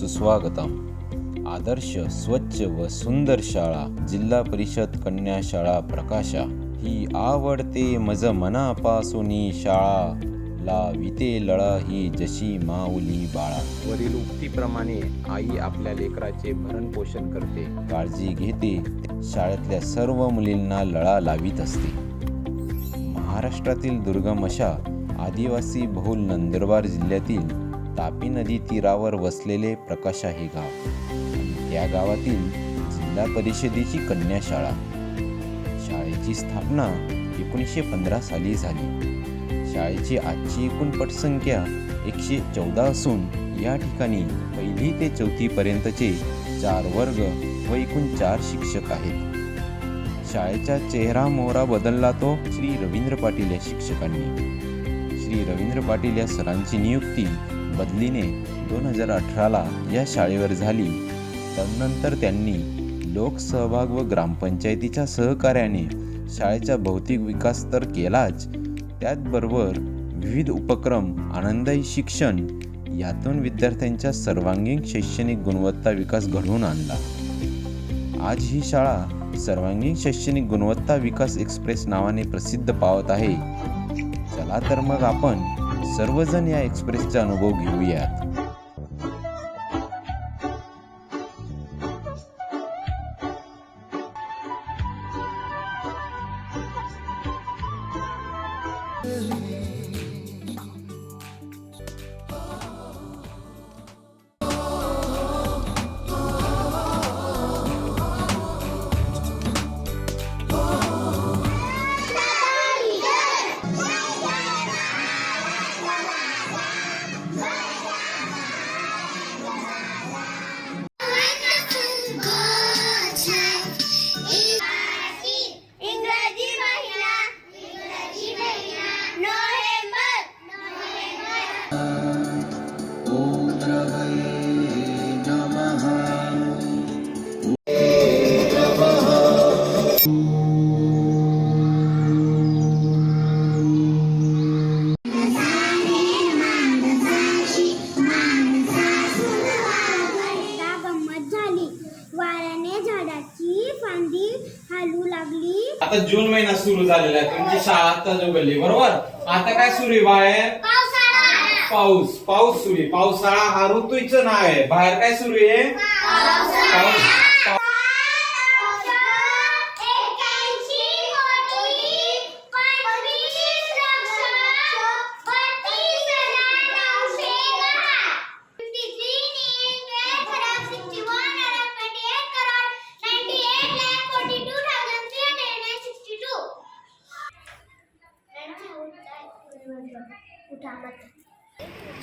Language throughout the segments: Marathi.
सुस्वागतम. आदर्श स्वच्छ व सुंदर शाळा जिल्हा परिषद कन्या शाळा प्रकाशा. ही आवडते मज मनापासूनी शाळा. लाविते लळा ही जशी माऊली बाळा. वरील उक्तीप्रमाणे आई आपल्या लेकराचे भरण पोषण करते. काळजी घेते. शाळेतल्या सर्व मुलींना लळा लावित असते. महाराष्ट्रातील दुर्गम अशा आदिवासी बहुल नंदुरबार जिल्ह्यातील तापी नदी तीरावर वसलेले प्रकाशा हे गाव. या त्या गावातील जिल्हा परिषदेची कन्या शाळा. शाळेची स्थापना एकोणीसशे पंधरा साली झाली. शाळेची आजची एकूण पटसंख्या एकशे चौदा असून या ठिकाणी पहिली ते चौथी पर्यंतचे चार वर्ग व एकूण चार शिक्षक आहेत. शाळेचा चेहरा मोहरा बदलला तो श्री रवींद्र पाटील या शिक्षकांनी. श्री रवींद्र पाटील या सरांची नियुक्ती बदलीने दोन हजार अठराला या शाळेवर झाली. त्यानंतर त्यांनी लोकसहभाग व ग्रामपंचायतीच्या सहकार्याने शाळेचा भौतिक विकास तर केलाच त्याचबरोबर विविध उपक्रम आनंददायी शिक्षण यातून विद्यार्थ्यांच्या सर्वांगीण शैक्षणिक गुणवत्ता विकास घडवून आणला. आज ही शाळा सर्वांगीण शैक्षणिक गुणवत्ता विकास एक्सप्रेस नावाने प्रसिद्ध पावत आहे. चला तर मग आपण सर्वजण या एक्सप्रेसचा अनुभव घेऊयात. आता उघडली बरोबर? आता काय सुरू आहे बाहेर पाऊस पाऊस सुरू पावसाळा हा ऋतूचं नाव आहे. बाहेर काय सुरू आहे? पाऊस.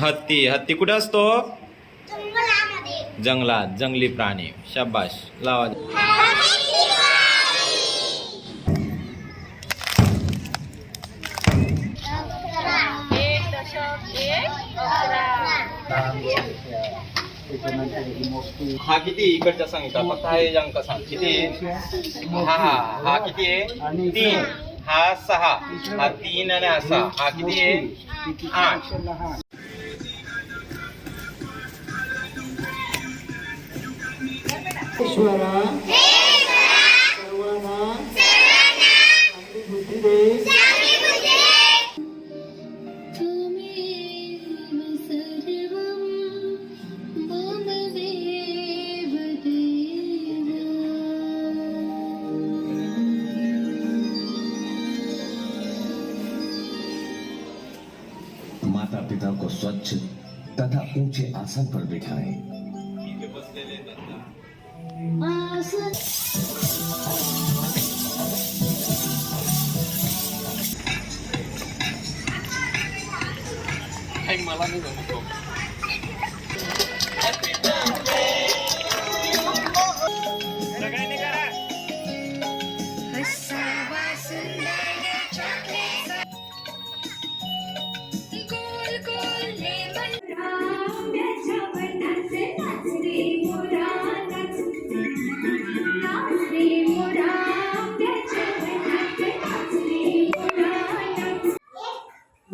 हत्ती हत्ती कुठे असतो? जंगलात जंगली प्राणी. शाबाश लावा. हा किती इकडच्या सांगितला फक्त हा अंक सांग. किती? हा हा. हा किती आहे? तीन. हा सहा. हा तीन आणि हा सहा. हा किती आहे? आठ. ईश्वरा सर्वांना चांगली बुद्धी दे। माता पिता को स्वच्छ तथा ऊँचे आसन पर बिठाएँ। 啊，是。还买了没？老公。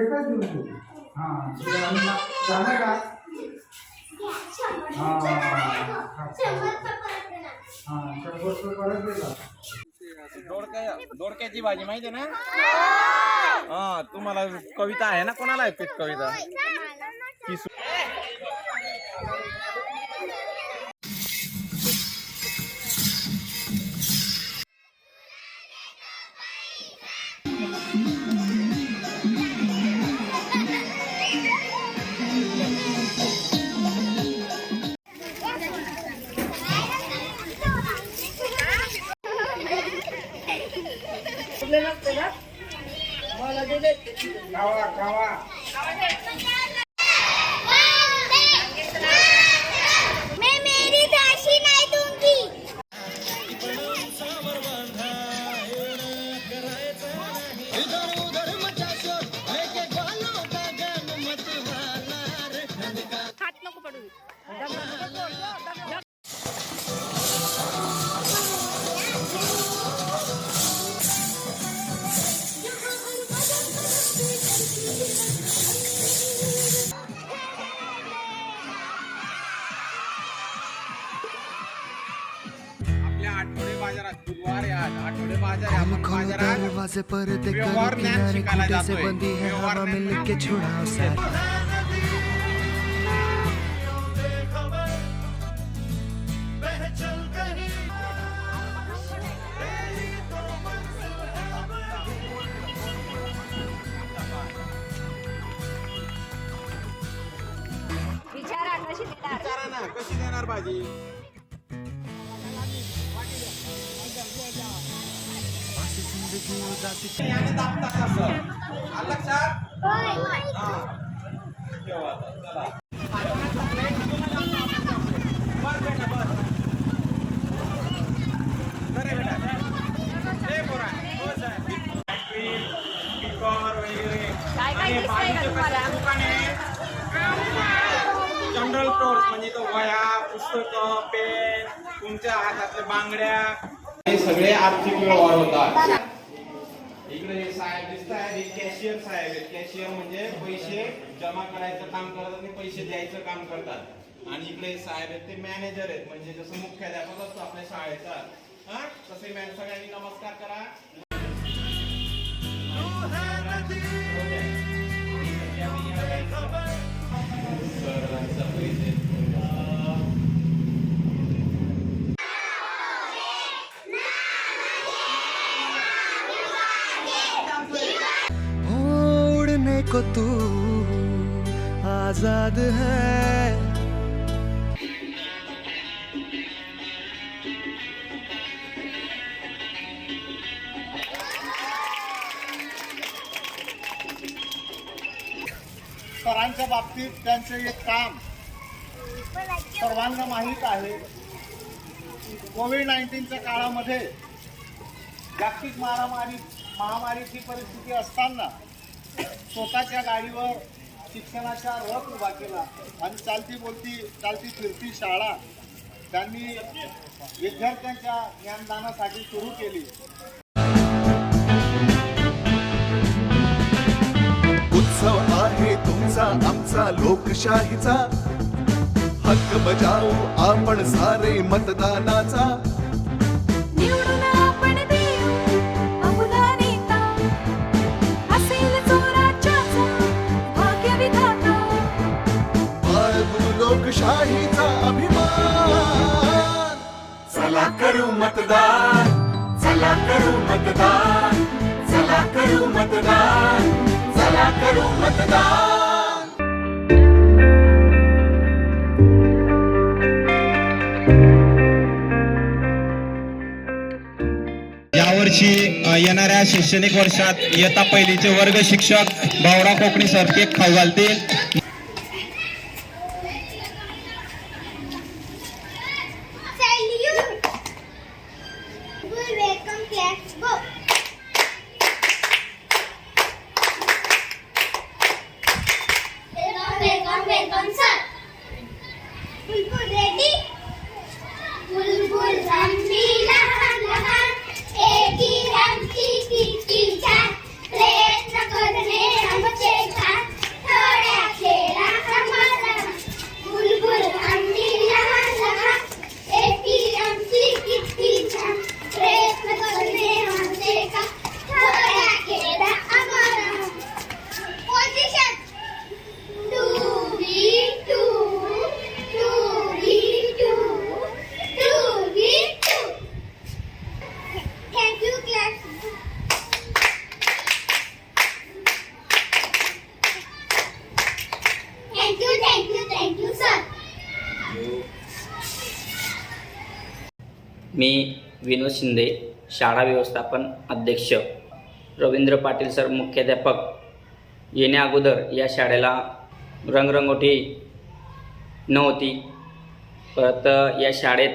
एकच दिवस हां का? दोडक्या दोडक्याची भाजी माहिती आहे ना? हा तुम्हाला कविता आहे ना? कोणाला आहे कविता? हो, खावा खावा. दरवाजे पर्दे से. बंदी है हवा में लेके छुड़ाओ सारे विचारा ना कशी देणार भाजी? जनरल स्टोर्स म्हणजे तो वया पुस्तक पेन तुमच्या हातातल्या बांगड्या. हे सगळे आर्थिक व्यवहार होतात. इकडे हे साहेब दिसत आहेत हे कॅशियर साहेब आहेत. कॅशियर म्हणजे पैसे जमा करायचं काम करतात आणि पैसे द्यायचं काम करतात. आणि इकडे हे साहेब आहेत ते मॅनेजर आहेत. म्हणजे जसं मुख्याध्यापक असतो आपल्या शाळेचा. हा? तसे मॅन सगळ्यांनी नमस्कार करा. सरांचा परिचय. को तू आजाद है। सरांच्या बाबतीत त्यांचे एक काम सर्वांना माहीत आहे. कोविड नाईन्टीनच्या काळामध्ये जागतिक महामारी महामारीची परिस्थिती असताना स्वतःच्या गाडीवर शिक्षणाचा रथ उभा केला. आणि चालती बोलती चालती फिरती शाळा. त्यांनी विद्यार्थ्यांच्या ज्ञानदानासाठी सुरू केली. उत्सव आहे तुमचा आमचा लोकशाहीचा. हक्क बजावू आपण सारे मतदानाचा. चला करू मतदान. चला करू मतदान. चला करू मतदान. चला करू मतदान. यावर्षी येणाऱ्या शैक्षणिक वर्षात इयत्ता पहिलीचे वर्ग शिक्षक भावरा कोकणी सरके केक मी विनोद शिंदे शाळा व्यवस्थापन अध्यक्ष. रवींद्र पाटील सर मुख्याध्यापक. येण्या अगोदर या शाळेला रंगरंगोटी नव्हती. परत या शाळेत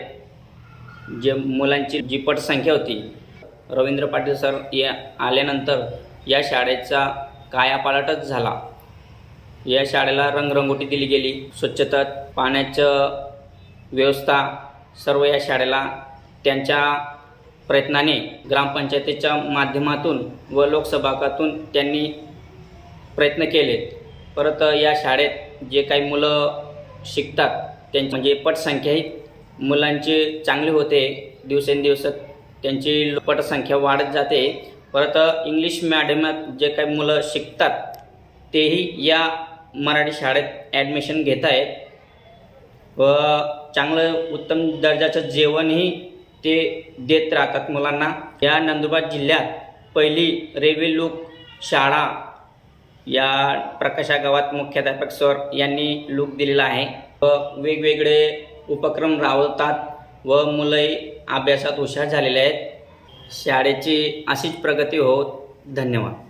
जे मुलांची जी पटसंख्या होती रवींद्र पाटील सर या आल्यानंतर या शाळेचा कायापालटच झाला. या शाळेला रंगरंगोटी दिली गेली. स्वच्छता पाण्याचं व्यवस्था सर्व या शाळेला त्यांच्या प्रयत्नाने ग्रामपंचायतीच्या माध्यमातून व लोकसभागातून त्यांनी प्रयत्न केले. परत या शाळेत जे काही मुलं शिकतात त्यांची म्हणजे पटसंख्याही मुलांची चांगली होते. दिवसेंदिवस त्यांची पटसंख्या वाढत जाते. परत इंग्लिश मॅडमात जे काही मुलं शिकतात तेही या मराठी शाळेत ॲडमिशन घेत आहेत व चांगलं उत्तम दर्जाचं जेवणही ते देत राहतात मुलांना. या नंदुरबार जिल्ह्यात पहिली रेल्वे लोक शाळा या प्रकाशा गावात मुख्याध्यापक सर यांनी लूक दिलेला आहे. व वेगवेगळे उपक्रम राबवतात व मुलंही अभ्यासात हुशार झालेले आहेत. शाळेची अशीच प्रगती होत. धन्यवाद.